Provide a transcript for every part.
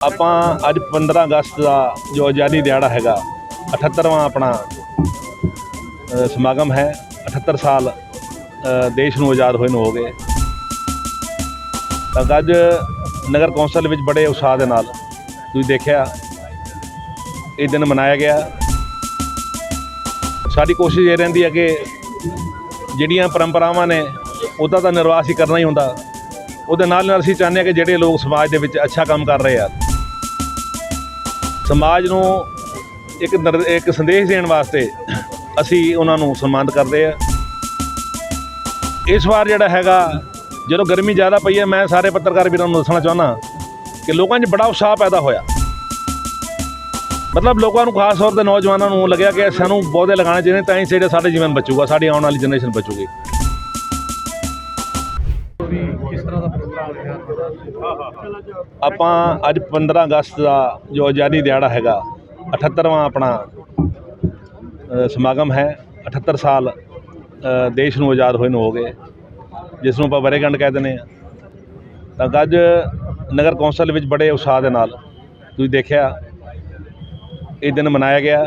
ਆਪਾਂ ਅੱਜ 15 ਅਗਸਤ ਦਾ ਜੋ ਆਜ਼ਾਦੀ ਦਿਹਾੜਾ ਹੈਗਾ 78ਵਾਂ ਆਪਣਾ ਸਮਾਗਮ ਹੈ 78 ਸਾਲ ਦੇਸ਼ ਨੂੰ ਆਜ਼ਾਦ ਹੋਏ ਨੂੰ ਹੋ ਗਏ। ਤਾਂ ਅੱਜ ਨਗਰ ਕੌਂਸਲ ਵਿੱਚ ਬੜੇ ਉਤਸ਼ਾਹ ਦੇ ਨਾਲ ਤੁਸੀਂ ਦੇਖਿਆ, ਇਹ ਦਿਨ ਮਨਾਇਆ ਗਿਆ। ਸਾਡੀ ਕੋਸ਼ਿਸ਼ ਇਹ ਰਹਿੰਦੀ ਹੈ ਕਿ ਜਿਹੜੀਆਂ ਪਰੰਪਰਾਵਾਂ ਨੇ, ਉਹਦਾ ਤਾਂ ਨਿਰਵਾਹ ਹੀ ਕਰਨਾ ਹੀ ਹੁੰਦਾ। ਉਹਦੇ ਨਾਲ ਨਾਲ ਅਸੀਂ ਚਾਹੁੰਦੇ ਹਾਂ ਕਿ ਜਿਹੜੇ ਲੋਕ ਸਮਾਜ ਦੇ ਵਿੱਚ ਅੱਛਾ ਕੰਮ ਕਰ ਰਹੇ ਆ। ਸਮਾਜ ਨੂੰ ਇੱਕ ਨਰ- ਇੱਕ ਸੰਦੇਸ਼ ਦੇਣ ਵਾਸਤੇ ਅਸੀਂ ਉਹਨਾਂ ਨੂੰ ਸਨਮਾਨਿਤ ਕਰਦੇ ਆ ਇਸ ਵਾਰ ਜਿਹੜਾ ਹੈਗਾ, ਜਦੋਂ ਗਰਮੀ ਜ਼ਿਆਦਾ ਪਈ ਹੈ, ਮੈਂ ਸਾਰੇ ਪੱਤਰਕਾਰ ਵੀਰਾਂ ਨੂੰ ਦੱਸਣਾ ਚਾਹੁੰਦਾ ਕਿ ਲੋਕਾਂ 'ਚ ਬੜਾ ਉਤਸ਼ਾਹ ਪੈਦਾ ਹੋਇਆ। ਮਤਲਬ ਲੋਕਾਂ ਨੂੰ ਖਾਸ ਤੌਰ ਤੇ ਨੌਜਵਾਨਾਂ ਨੂੰ ਲੱਗਿਆ ਕਿ ਸਾਨੂੰ ਪੌਦੇ ਲਗਾਉਣੇ ਚਾਹੀਦੇ ਤਾਂ ਹੀ ਜਿਹੜੇ ਸਾਡੇ ਜੀਵਨ ਬਚੂਗਾ, ਸਾਡੀ ਆਉਣ ਵਾਲੀ ਜਨਰੇਸ਼ਨ ਬਚੂਗੀ। ਆਪਾਂ ਅੱਜ 15 ਅਗਸਤ ਦਾ ਜੋ ਆਜ਼ਾਦੀ ਦਿਹਾੜਾ ਹੈਗਾ 78ਵਾਂ ਆਪਣਾ ਸਮਾਗਮ ਹੈ। 78 ਸਾਲ ਦੇਸ਼ ਨੂੰ ਆਜ਼ਾਦ ਹੋਏ ਨੂੰ ਹੋ ਗਏ, ਜਿਸ ਨੂੰ ਆਪਾਂ ਵਰੇਗੰਢ ਕਹਿ ਦਿੰਦੇ ਆ ਤਾਂ ਅੱਜ ਨਗਰ ਕੌਂਸਲ ਵਿੱਚ ਬੜੇ ਉਤਸ਼ਾਹ ਦੇ ਨਾਲ ਤੁਸੀਂ ਦੇਖਿਆ, ਇਹ ਦਿਨ ਮਨਾਇਆ ਗਿਆ।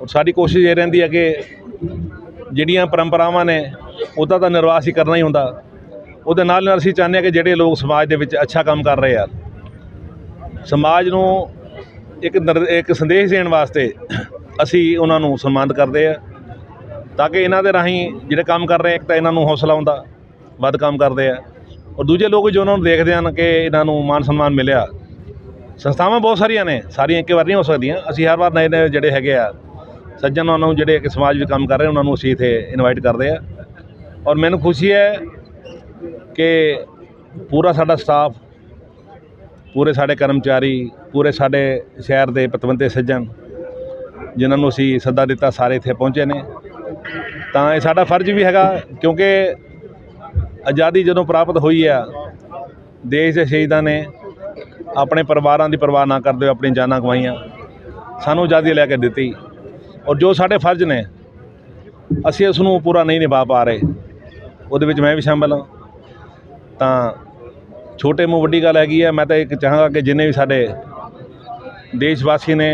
ਔਰ ਸਾਡੀ ਕੋਸ਼ਿਸ਼ ਇਹ ਰਹਿੰਦੀ ਹੈ ਕਿ ਜਿਹੜੀਆਂ ਪਰੰਪਰਾਵਾਂ ਨੇ, ਉਹਦਾ ਤਾਂ ਨਿਰਵਾਸ ਹੀ ਕਰਨਾ ਹੀ ਹੁੰਦਾ। ਉਹਦੇ ਨਾਲ ਨਾਲ ਅਸੀਂ ਚਾਹੁੰਦੇ ਹਾਂ ਕਿ ਜਿਹੜੇ ਲੋਕ ਸਮਾਜ ਦੇ ਵਿੱਚ ਅੱਛਾ ਕੰਮ ਕਰ ਰਹੇ ਆ ਸਮਾਜ ਨੂੰ ਇੱਕ ਨਰ- ਇੱਕ ਸੰਦੇਸ਼ ਦੇਣ ਵਾਸਤੇ ਅਸੀਂ ਉਹਨਾਂ ਨੂੰ ਸਨਮਾਨਿਤ ਕਰਦੇ ਆ ਤਾਂ ਕਿ ਇਹਨਾਂ ਦੇ ਰਾਹੀਂ ਜਿਹੜੇ ਕੰਮ ਕਰ ਰਹੇ ਆ, ਇੱਕ ਤਾਂ ਇਹਨਾਂ ਨੂੰ ਹੌਸਲਾ ਆਉਂਦਾ ਵੱਧ ਕੰਮ ਕਰਦੇ ਆ ਔਰ ਦੂਜੇ ਲੋਕ ਜੋ ਉਹਨਾਂ ਨੂੰ ਦੇਖਦੇ ਹਨ ਕਿ ਇਹਨਾਂ ਨੂੰ ਮਾਨ ਸਨਮਾਨ ਮਿਲਿਆ ਸੰਸਥਾਵਾਂ ਬਹੁਤ ਸਾਰੀਆਂ ਨੇ ਸਾਰੀਆਂ ਇੱਕ ਵਾਰ ਨਹੀਂ ਹੋ ਸਕਦੀਆਂ ਅਸੀਂ ਹਰ ਵਾਰ ਨਵੇਂ ਨਵੇਂ ਜਿਹੜੇ ਹੈਗੇ ਆ ਸੱਜਣ ਉਹਨਾਂ ਨੂੰ ਜਿਹੜੇ ਕਿ ਸਮਾਜ ਵਿੱਚ ਕੰਮ ਕਰ ਰਹੇ ਉਹਨਾਂ ਨੂੰ ਅਸੀਂ ਇੱਥੇ ਇਨਵਾਈਟ ਕਰਦੇ ਆ ਔਰ ਮੈਨੂੰ ਖੁਸ਼ੀ ਹੈ ਕਿ ਪੂਰਾ ਸਾਡਾ ਸਟਾਫ ਪੂਰੇ ਸਾਡੇ ਕਰਮਚਾਰੀ, ਪੂਰੇ ਸਾਡੇ ਸ਼ਹਿਰ ਦੇ ਪਤਵੰਤੇ ਸੱਜਣ, ਜਿਨ੍ਹਾਂ ਨੂੰ ਅਸੀਂ ਸੱਦਾ ਦਿੱਤਾ ਸਾਰੇ ਇੱਥੇ ਪਹੁੰਚੇ ਨੇ। ਤਾਂ ਇਹ ਸਾਡਾ ਫਰਜ਼ ਵੀ ਹੈਗਾ, ਕਿਉਂਕਿ ਆਜ਼ਾਦੀ ਜਦੋਂ ਪ੍ਰਾਪਤ ਹੋਈ ਆ, ਦੇਸ਼ ਦੇ ਸ਼ਹੀਦਾਂ ਨੇ ਆਪਣੇ ਪਰਿਵਾਰਾਂ ਦੀ ਪਰਵਾਹ ਨਾ ਕਰਦੇ ਹੋਏ ਆਪਣੀ ਜਾਨਾਂ ਗਵਾਈਆਂ, ਸਾਨੂੰ ਆਜ਼ਾਦੀ ਲੈ ਕੇ ਦਿੱਤੀ। ਔਰ ਜੋ ਸਾਡੇ ਫਰਜ਼ ਨੇ, ਅਸੀਂ ਉਸ ਨੂੰ ਪੂਰਾ ਨਹੀਂ ਨਿਭਾ ਪਾ ਰਹੇ। ਉਹਦੇ ਵਿੱਚ ਮੈਂ ਵੀ ਸ਼ਾਮਲ ਹਾਂ। ਤਾਂ ਛੋਟੇ ਮੂੰਹ ਵੱਡੀ ਗੱਲ ਹੈਗੀ ਆ। ਮੈਂ ਤਾਂ ਇੱਕ ਚਾਹਾਂਗਾ ਕਿ ਜਿੰਨੇ ਵੀ ਸਾਡੇ ਦੇਸ਼ ਵਾਸੀ ਨੇ,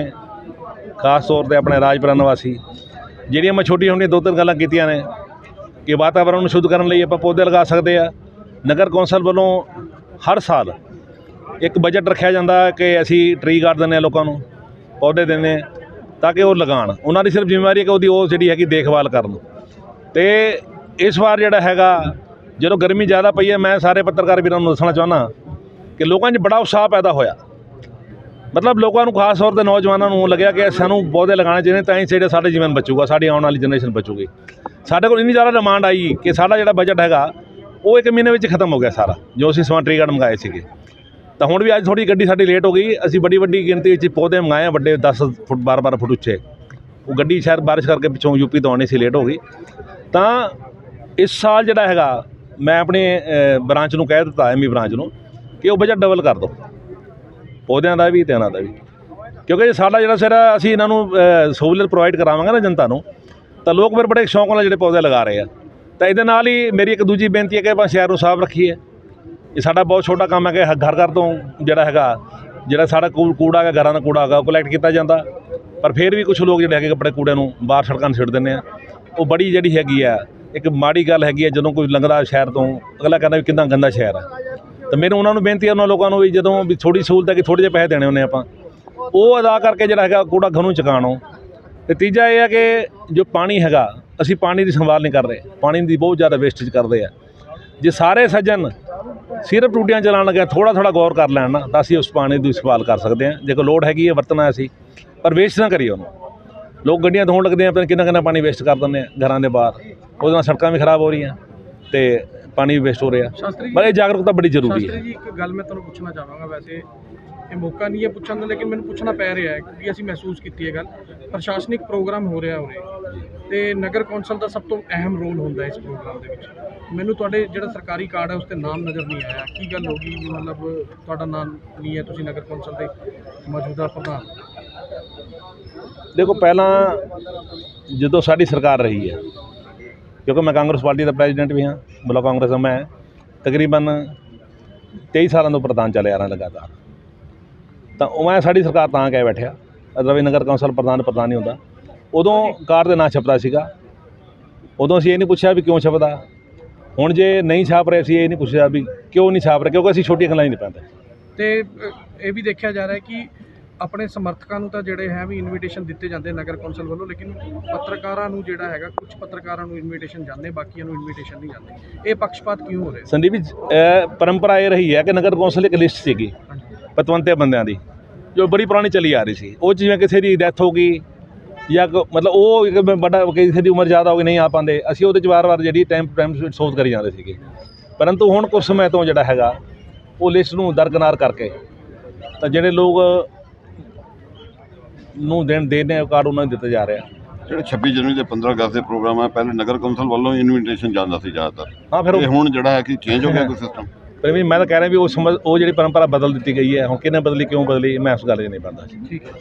ਖਾਸ ਤੌਰ ਤੇ ਆਪਣੇ ਰਾਜਪੁਰਾ ਨਿਵਾਸੀ ਜਿਹੜੀਆਂ ਮੈਂ ਛੋਟੀਆਂ ਹੁੰਦੀਆਂ ਦੋ ਤਿੰਨ ਗੱਲਾਂ ਕੀਤੀਆਂ ਨੇ, ਕਿ ਵਾਤਾਵਰਣ ਨੂੰ ਸ਼ੁੱਧ ਕਰਨ ਲਈ ਆਪਾਂ ਪੌਦੇ ਲਗਾ ਸਕਦੇ ਆ। ਨਗਰ ਕੌਂਸਲ ਵੱਲੋਂ ਹਰ ਸਾਲ ਇੱਕ ਬਜਟ ਰੱਖਿਆ ਜਾਂਦਾ ਕਿ ਅਸੀਂ ਟਰੀ ਗਾਰਡ ਦਿੰਦੇ ਹਾਂ ਲੋਕਾਂ ਨੂੰ, ਪੌਦੇ ਦਿੰਦੇ ਹਾਂ ਤਾਂ ਕਿ ਉਹ ਲਗਾਉਣ ਉਹਨਾਂ ਦੀ ਸਿਰਫ ਜ਼ਿੰਮੇਵਾਰੀ ਹੈ ਕਿ ਉਹਦੀ ਉਹ ਜਿਹੜੀ ਹੈਗੀ ਦੇਖਭਾਲ ਕਰਨ। ਤੇ ਇਸ ਵਾਰ ਜਿਹੜਾ ਹੈਗਾ ਜਦੋਂ ਗਰਮੀ ਜ਼ਿਆਦਾ ਪਈ ਹੈ, ਮੈਂ ਸਾਰੇ ਪੱਤਰਕਾਰ ਵੀਰਾਂ ਨੂੰ ਦੱਸਣਾ ਚਾਹੁੰਦਾ ਕਿ ਲੋਕਾਂ 'ਚ ਬੜਾ ਉਤਸ਼ਾਹ ਪੈਦਾ ਹੋਇਆ। ਮਤਲਬ ਲੋਕਾਂ ਨੂੰ ਖਾਸ ਤੌਰ ਤੇ ਨੌਜਵਾਨਾਂ ਨੂੰ ਲੱਗਿਆ ਕਿ ਸਾਨੂੰ ਪੌਦੇ ਲਗਾਉਣੇ ਚਾਹੀਦੇ ਤਾਂ ਹੀ ਜਿਹੜੇ ਸਾਡੇ ਜੀਵਨ ਬਚੂਗਾ, ਸਾਡੀ ਆਉਣ ਵਾਲੀ ਜਨਰੇਸ਼ਨ ਬਚੂਗੀ। ਸਾਡੇ ਕੋਲ ਇੰਨੀ ਜ਼ਿਆਦਾ ਡਿਮਾਂਡ ਆਈ ਕਿ ਸਾਡਾ ਜਿਹੜਾ ਬਜਟ ਹੈਗਾ, ਉਹ ਇੱਕ ਮਹੀਨੇ ਵਿੱਚ ਖਤਮ ਹੋ ਗਿਆ ਸਾਰਾ, ਜੋ ਅਸੀਂ ਸਮਾਂ ਗਾਰਡ ਮੰਗਾਏ ਸੀਗੇ। ਤਾਂ ਹੁਣ ਵੀ ਅੱਜ ਥੋੜੀ ਗੱਡੀ ਸਾਡੀ ਲੇਟ ਹੋ ਗਈ, ਅਸੀਂ ਬੜੀ ਵੱਡੀ ਗਿਣਤੀ ਵਿੱਚ ਪੌਦੇ ਮੰਗਾਏ ਵੱਡੇ 10 ਫੁੱਟ 12 ਫੁੱਟ ਉੱਚੇ। ਉਹ ਗੱਡੀ ਸ਼ਾਇਦ ਬਾਰਿਸ਼ ਕਰਕੇ ਪਿੱਛੋਂ ਯੂਪੀ ਤੋਂ ਆਉਣੀ ਸੀ ਲੇਟ ਹੋ ਗਈ। ਤਾਂ ਇਸ ਸਾਲ ਜਿਹੜਾ ਹੈਗਾ ਮੈਂ ਆਪਣੇ ਬ੍ਰਾਂਚ ਨੂੰ ਕਹਿ ਦਿੱਤਾ ਐਮਈ ਬ੍ਰਾਂਚ ਨੂੰ, ਕਿ ਉਹ ਬਜਟ ਡਬਲ ਕਰ ਦਿਓ। ਪੌਦਿਆਂ ਦਾ ਵੀ ਤੇ ਇਹਨਾਂ ਦਾ ਵੀ। ਕਿਉਂਕਿ ਸਾਡਾ ਜਿਹੜਾ ਸਿਰ ਅਸੀਂ ਇਹਨਾਂ ਨੂੰ ਸਹੂਲਤ ਪ੍ਰੋਵਾਈਡ ਕਰਾਵਾਂਗੇ ਨਾ ਜਨਤਾ ਨੂੰ, ਤਾਂ ਲੋਕ ਫਿਰ ਬੜੇ ਸ਼ੌਂਕ ਨਾਲ ਜਿਹੜੇ ਪੌਦੇ ਲਗਾ ਰਹੇ ਆ। ਤਾਂ ਇਹਦੇ ਨਾਲ ਹੀ ਮੇਰੀ ਇੱਕ ਦੂਜੀ ਬੇਨਤੀ ਹੈ ਕਿ ਆਪਾਂ ਸ਼ਹਿਰ ਨੂੰ ਸਾਫ਼ ਰੱਖੀਏ। ਇਹ ਸਾਡਾ ਬਹੁਤ ਛੋਟਾ ਕੰਮ ਹੈ ਕਿ ਹ- ਘਰ ਘਰ ਤੋਂ ਜਿਹੜਾ ਹੈਗਾ, ਜਿਹੜਾ ਸਾਡਾ ਕੂ- ਕੂੜਾ ਹੈਗਾ, ਘਰਾਂ ਦਾ ਕੂੜਾ ਹੈਗਾ, ਉਹ ਕਲੈਕਟ ਕੀਤਾ ਜਾਂਦਾ। ਪਰ ਫਿਰ ਵੀ ਕੁਝ ਲੋਕ ਜਿਹੜੇ ਹੈਗੇ ਆਪਣੇ ਕੂੜੇ ਨੂੰ ਬਾਹਰ ਸੜਕਾਂ 'ਤੇ ਸਿੱਟ ਦਿੰਦੇ ਆ। ਉਹ ਬੜੀ ਜਿਹੜੀ ਹੈਗੀ ਆ ਇੱਕ ਮਾੜੀ ਗੱਲ ਹੈਗੀ ਹੈ, ਜਦੋਂ ਕੋਈ ਲੰਘਦਾ ਸ਼ਹਿਰ ਤੋਂ ਅਗਲਾ ਕਹਿੰਦਾ ਵੀ ਕਿੰਨਾ ਗੰਦਾ ਸ਼ਹਿਰ ਆ। ਤਾਂ ਮੈਨੂੰ ਉਹਨਾਂ ਨੂੰ ਬੇਨਤੀ ਹੈ, ਉਹਨਾਂ ਲੋਕਾਂ ਨੂੰ ਵੀ ਜਦੋਂ ਵੀ ਥੋੜੀ ਸਹੂਲਤ ਹੈ ਕਿ ਥੋੜ੍ਹੇ ਜਿਹੇ ਪੈਸੇ ਦੇਣੇ ਹੁੰਦੇ ਆਪਾਂ। ਉਹ ਅਦਾ ਕਰਕੇ ਜਿਹੜਾ ਹੈਗਾ, ਕੂੜਾ ਘਰੋਂ ਚਕਾਣੋ ਤੇ ਤੀਜਾ ਇਹ ਹੈ ਕਿ ਜੋ ਪਾਣੀ ਹੈਗਾ, ਅਸੀਂ ਪਾਣੀ ਦੀ ਸੰਭਾਲ ਨਹੀਂ ਕਰ ਰਹੇ। ਪਾਣੀ ਦੀ ਬਹੁਤ ਜ਼ਿਆਦਾ ਵੇਸਟੇਜ ਕਰਦੇ ਆ। ਜੇ ਸਾਰੇ ਸੱਜਣ ਸਿਰਫ ਟੂਟੀਆਂ ਚਲਾਉਣ ਲੱਗਿਆ ਥੋੜਾ ਥੋੜਾ ਗੌਰ ਕਰ ਲੈਣ ਨਾ, ਤਾਂ ਅਸੀਂ ਉਸ ਪਾਣੀ ਦੀ ਸੰਭਾਲ ਕਰ ਸਕਦੇ ਹਾਂ। ਜੇ ਕੋਈ ਲੋੜ ਹੈਗੀ ਹੈ, ਵਰਤਣਾ ਅਸੀਂ, ਪਰ ਵੇਸਟ ਨਾ ਕਰੀਏ ਉਹਨੂੰ। ਲੋਕ ਗੱਡੀਆਂ ਧੋਣ ਲੱਗਦੇ ਆ ਪਰ ਕਿੰਨਾ ਕਿੰਨਾ ਪਾਣੀ ਵੇਸਟ ਕਰ ਦਿੰਦੇ ਆ, ਘਰਾਂ ਦੇ ਬਾਹਰ। ਉਹਦੇ ਨਾਲ ਸੜਕਾਂ ਵੀ ਖਰਾਬ ਹੋ ਰਹੀਆਂ ਤੇ ਪਾਣੀ ਵੀ ਵੇਸਟ ਹੋ ਰਿਹਾ। ਪਰ ਇਹ ਜਾਗਰੂਕਤਾ ਬੜੀ ਜ਼ਰੂਰੀ ਸ਼ਾਸਤਰੀ ਹੈ ਜੀ ਇੱਕ ਗੱਲ ਮੈਂ ਤੁਹਾਨੂੰ ਪੁੱਛਣਾ ਚਾਹਾਂਗਾ ਵੈਸੇ। ਇਹ ਮੌਕਾ ਨਹੀਂ ਹੈ ਪੁੱਛਣ ਦਾ ਲੇਕਿਨ ਮੈਨੂੰ ਪੁੱਛਣਾ ਪੈ ਰਿਹਾ ਹੈ ਕਿਉਂਕਿ ਅਸੀਂ ਮਹਿਸੂਸ ਕੀਤੀ ਹੈ ਗੱਲ। ਪ੍ਰਸ਼ਾਸਨਿਕ ਪ੍ਰੋਗਰਾਮ ਹੋ ਰਿਹਾ ਉਰੇ ਤੇ ਨਗਰ ਕੌਂਸਲ ਦਾ ਸਭ ਤੋਂ ਅਹਿਮ ਰੋਲ ਹੁੰਦਾ ਹੈ ਇਸ ਪ੍ਰੋਗਰਾਮ ਦੇ ਵਿੱਚ। ਮੈਨੂੰ ਤੁਹਾਡੇ ਜਿਹੜਾ ਸਰਕਾਰੀ ਕਾਰਡ ਹੈ ਉਸ ਤੇ ਨਾਮ ਨਜ਼ਰ ਨਹੀਂ ਆਇਆ। ਕੀ ਗੱਲ ਹੋ ਗਈ ਵੀ ਮਤਲਬ ਤੁਹਾਡਾ ਨਾਮ ਨਹੀਂ ਹੈ ਤੁਸੀਂ ਨਗਰ ਕੌਂਸਲ ਦੇ ਮੌਜੂਦਾ ਪ੍ਰਧਾਨ? ਦੇਖੋ ਪਹਿਲਾਂ ਜਦੋਂ ਸਾਡੀ ਸਰਕਾਰ ਰਹੀ ਹੈ ਕਿਉਂਕਿ ਮੈਂ ਕਾਂਗਰਸ ਪਾਰਟੀ ਦਾ ਪ੍ਰੈਜ਼ੀਡੈਂਟ ਵੀ ਹਾਂ ਬਲਾਕ ਕਾਂਗਰਸ ਦਾ ਮੈਂ ਤਕਰੀਬਨ 23 ਸਾਲਾਂ ਤੋਂ ਪ੍ਰਧਾਨ ਚੱਲਿਆ ਆ ਰਿਹਾ ਲਗਾਤਾਰ। ਤਾਂ ਉਹ ਮੈਂ ਸਾਡੀ ਸਰਕਾਰ ਤਾਂ ਕਹਿ ਬੈਠਿਆ ਰਵੀ ਨਗਰ ਕੌਂਸਲ ਪ੍ਰਧਾਨ ਪ੍ਰਧਾਨ ਹੀ ਹੁੰਦਾ। ਉਦੋਂ ਕਾਰ ਦੇ ਨਾਂ ਛਪਦਾ ਸੀਗਾ। ਉਦੋਂ ਅਸੀਂ ਇਹ ਨਹੀਂ ਪੁੱਛਿਆ ਵੀ ਕਿਉਂ ਛਪਦਾ। ਹੁਣ ਜੇ ਨਹੀਂ ਛਾਪ ਰਿਹਾ ਸੀ ਇਹ ਨਹੀਂ ਪੁੱਛਿਆ ਵੀ ਕਿਉਂ ਨਹੀਂ ਛਾਪ ਰਿਹਾ ਕਿਉਂਕਿ ਅਸੀਂ ਛੋਟੀਆਂ ਗੱਲਾਂ ਹੀ ਨਹੀਂ ਪਾਉਂਦੇ। ਤੇ ਅ, ਇਹ ਵੀ ਦੇਖਿਆ ਜਾ ਰਿਹਾ ਹੈ ਕਿ ਆਪਣੇ ਸਮਰਥਕਾਂ ਨੂੰ ਤਾਂ ਜਿਹੜੇ ਹੈ ਵੀ ਇਨਵੀਟੇਸ਼ਨ ਦਿੱਤੇ ਜਾਂਦੇ ਨਗਰ ਕੌਂਸਲ ਵੱਲੋਂ ਲੇਕਿਨ ਪੱਤਰਕਾਰਾਂ ਨੂੰ ਜਿਹੜਾ ਹੈਗਾ ਕੁਝ ਪੱਤਰਕਾਰਾਂ ਨੂੰ ਇਨਵੀਟੇਸ਼ਨ ਜਾਂਦੇ ਬਾਕੀਆਂ ਨੂੰ ਇਨਵੀਟੇਸ਼ਨ ਨਹੀਂ ਜਾਂਦੇ। ਇਹ ਪੱਖਪਾਤ ਕਿਉਂ ਹੋ ਰਿਹਾ? ਸੰਦੀਪ ਜੀ ਪਰੰਪਰਾ ਇਹ ਰਹੀ ਹੈ ਕਿ ਨਗਰ ਕੌਂਸਲ ਇੱਕ ਲਿਸਟ ਸੀਗੀ ਪਤਵੰਤੇ ਬੰਦਿਆਂ ਦੀ ਜੋ ਬੜੀ ਪੁਰਾਣੀ ਚੱਲੀ ਆ ਰਹੀ ਸੀ। ਉਹ ਜਿਵੇਂ ਕਿਸੇ ਦੀ ਡੈਥ ਹੋ ਗਈ ਜਾਂ ਮਤਲਬ ਉਹ ਇੱਕ ਵੱਡਾ ਕਿਸੇ ਦੀ ਉਮਰ ਜ਼ਿਆਦਾ ਹੋ ਗਈ ਨਹੀਂ ਆ ਪਾਉਂਦੇ ਅਸੀਂ ਉਹਦੇ 'ਚ ਵਾਰ-ਵਾਰ ਜਿਹੜੀ ਟਾਈਮ ਟਾਈਮ ਸੋਧ ਕਰੀ ਜਾਂਦੇ ਸੀਗੇ। ਪਰੰਤੂ ਹੁਣ ਕੁਝ ਸਮੇਂ ਤੋਂ ਜਿਹੜਾ ਹੈਗਾ ਉਹ ਲਿਸਟ ਨੂੰ ਦਰਕਨਾਰ ਕਰਕੇ ਤਾਂ ਜਿਹੜੇ ਲੋਕ ਨੂੰ ਦੇਣ ਦੇਣੇ ਕਾਰਡ ਉਹਨਾਂ ਨੂੰ ਦਿੱਤੇ ਜਾ ਰਿਹਾ। ਜਿਹੜੇ 26 ਜਨਵਰੀ ਦੇ 15 ਅਗਸਤ ਦੇ ਪ੍ਰੋਗਰਾਮ ਹੈ ਪਹਿਲੇ ਨਗਰ ਕੌਂਸਲ ਵੱਲੋਂ ਇਨਵੀਟੇਸ਼ਨ ਜਾਂਦਾ ਸੀ ਜ਼ਿਆਦਾਤਰ। ਹਾਂ ਫਿਰ ਤੇ ਉਹ ਹੁਣ ਜਿਹੜਾ ਹੈ ਕਿ ਚੇਂਜ ਹੋ ਗਿਆ ਕੋਈ ਸਿਸਟਮ ਪਰ ਵੀ ਮੈਂ ਤਾਂ ਕਹਿ ਰਿਹਾ ਵੀ ਉਹ ਸਮਝ ਉਹ ਜਿਹੜੀ ਪਰੰਪਰਾ ਬਦਲ ਦਿੱਤੀ ਗਈ ਹੈ ਹੁਣ ਕਿਹਨੇ ਬਦਲੀ ਕਿਉਂ ਬਦਲੀ ਮੈਂ ਉਸ ਗੱਲ 'ਚ ਨਹੀਂ ਪਾਉਂਦਾ ਠੀਕ ਹੈ।